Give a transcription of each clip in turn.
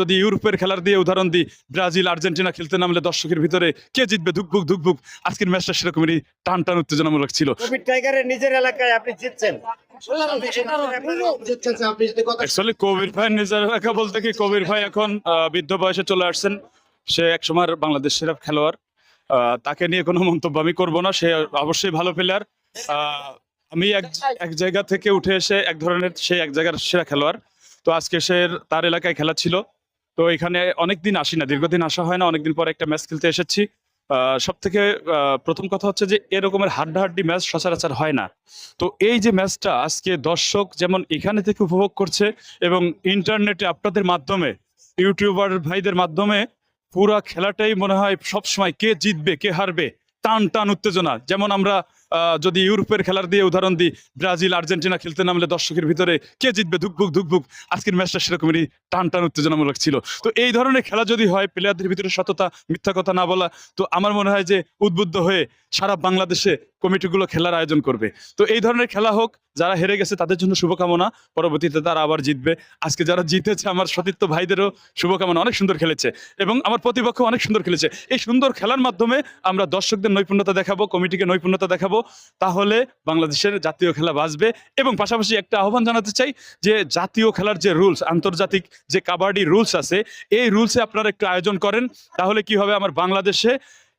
যদি ইউরোপের খেলার দিয়ে উদাহরণ দিই ব্রাজিল আর্জেন্টিনা খেলতে নামলে দর্শকের ভিতরে কে জিতবে ধুকবুক ধুকবুক আজকের ম্যাচটা সেরকমই টান টান উত্তেজনামূলক ছিল। টাইগারের নিজের এলাকায় আপনি জিতছেন। কবির ভাই নিজের এলাকা বলতে কি কবির ভাই এখন বৃদ্ধ বয়সে চলে আসছেন। সে একসময় বাংলাদেশ সেরা খেলোয়াড়। আহ, তাকে নিয়ে কোনো মন্তব্য আমি করব না সে অবশ্যই ভালো প্লেয়ার আমি এক এক জায়গা থেকে উঠে এসে এক ধরনের সে এক জায়গার সেরা খেলোয়াড়। তো আজকে সে তার এলাকায় খেলা ছিল। তো এখানে অনেকদিন আসি না, দীর্ঘদিন আসা হয় না, অনেকদিন পরে একটা ম্যাচ খেলতে এসেছি। সব থেকে প্রথম কথা হচ্ছে যে এরকমের হাড্ডাহাড্ডি ম্যাচ সচরাচর হয় না। তো এই যে ম্যাচটা আজকে দর্শক যেমন এখানে থেকে উপভোগ করছে এবং ইন্টারনেটে আপনাদের মাধ্যমে ইউটিউবার ভাইদের মাধ্যমে পুরা খেলাটাই মনে হয় সবসময় কে জিতবে, কে হারবে টান টান উত্তেজনা। যেমন আমরা যদি ইউরোপের খেলার দিয়ে উদাহরণ দিই, ব্রাজিল, আর্জেন্টিনা খেলতে নামলে দর্শকের ভিতরে কে জিতবে ধুকবুক ধুকবুক আজকের ম্যাচটা সেরকমই টান টান উত্তেজনামূলক ছিল। তো এই ধরনের খেলা যদি হয় প্লেয়ারদের ভিতরে সততা, মিথ্যা কথা না বলা, তো আমার মনে হয় যে উদ্বুদ্ধ হয়ে সারা বাংলাদেশে কমিটিগুলো খেলার আয়োজন করবে। তো এই ধরনের খেলা হোক, যারা হেরে গেছে তাদের জন্য শুভকামনা। পরবর্তীতে তারা আবার জিতবে। আজকে যারা জিতেছে, আমার সতীর্থ ভাইদেরও শুভকামনা। অনেক সুন্দর খেলেছে এবং আমার প্রতিপক্ষ অনেক সুন্দর খেলেছে। এই সুন্দর খেলার মাধ্যমে আমরা দর্শকদের নৈপুণ্যতা দেখাবো, কমিটিকে নৈপুণ্যতা দেখাবো। তাহলে বাংলাদেশের জাতীয় খেলা বাঁচবে এবং পাশাপাশি একটা আহ্বান জানাতে চাই যে, জাতীয় খেলার যে রুলস, আন্তর্জাতিক যে কাবাডি রুলস আছে, এই রুলসে আপনারা একটু আয়োজন করেন। তাহলে কি হবে? আমার বাংলাদেশে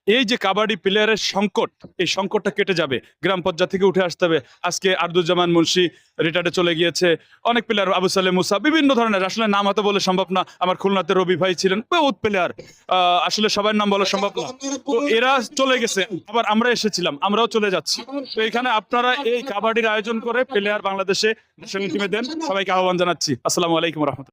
এই যে কাবাডি প্লেয়ারের সংকট, এই সংকটটা কেটে যাবে। গ্রাম পর্যায়ে থেকে উঠে আসতে হবে। আজকে আর্দুজ্জামান মুন্সি রিটায়ার্ডে চলে গিয়েছে। অনেক প্লেয়ার আবু সালে মুসা, বিভিন্ন ধরনের, আসলে নাম হাতে বলে সম্ভব না। আমার খুলনাতে রবি ভাই ছিলেন, বহুত প্লেয়ার আসলে সবার নাম বলা সম্ভব না। তো এরা চলে গেছে, আবার আমরা এসেছিলাম, আমরাও চলে যাচ্ছি। তো এখানে আপনারা এই কাবাডির আয়োজন করে প্লেয়ার বাংলাদেশে ন্যাশনাল টিমে দেন, সবাইকে আহ্বান জানাচ্ছি। আসসালামু আলাইকুম রহমতুল্লাহ।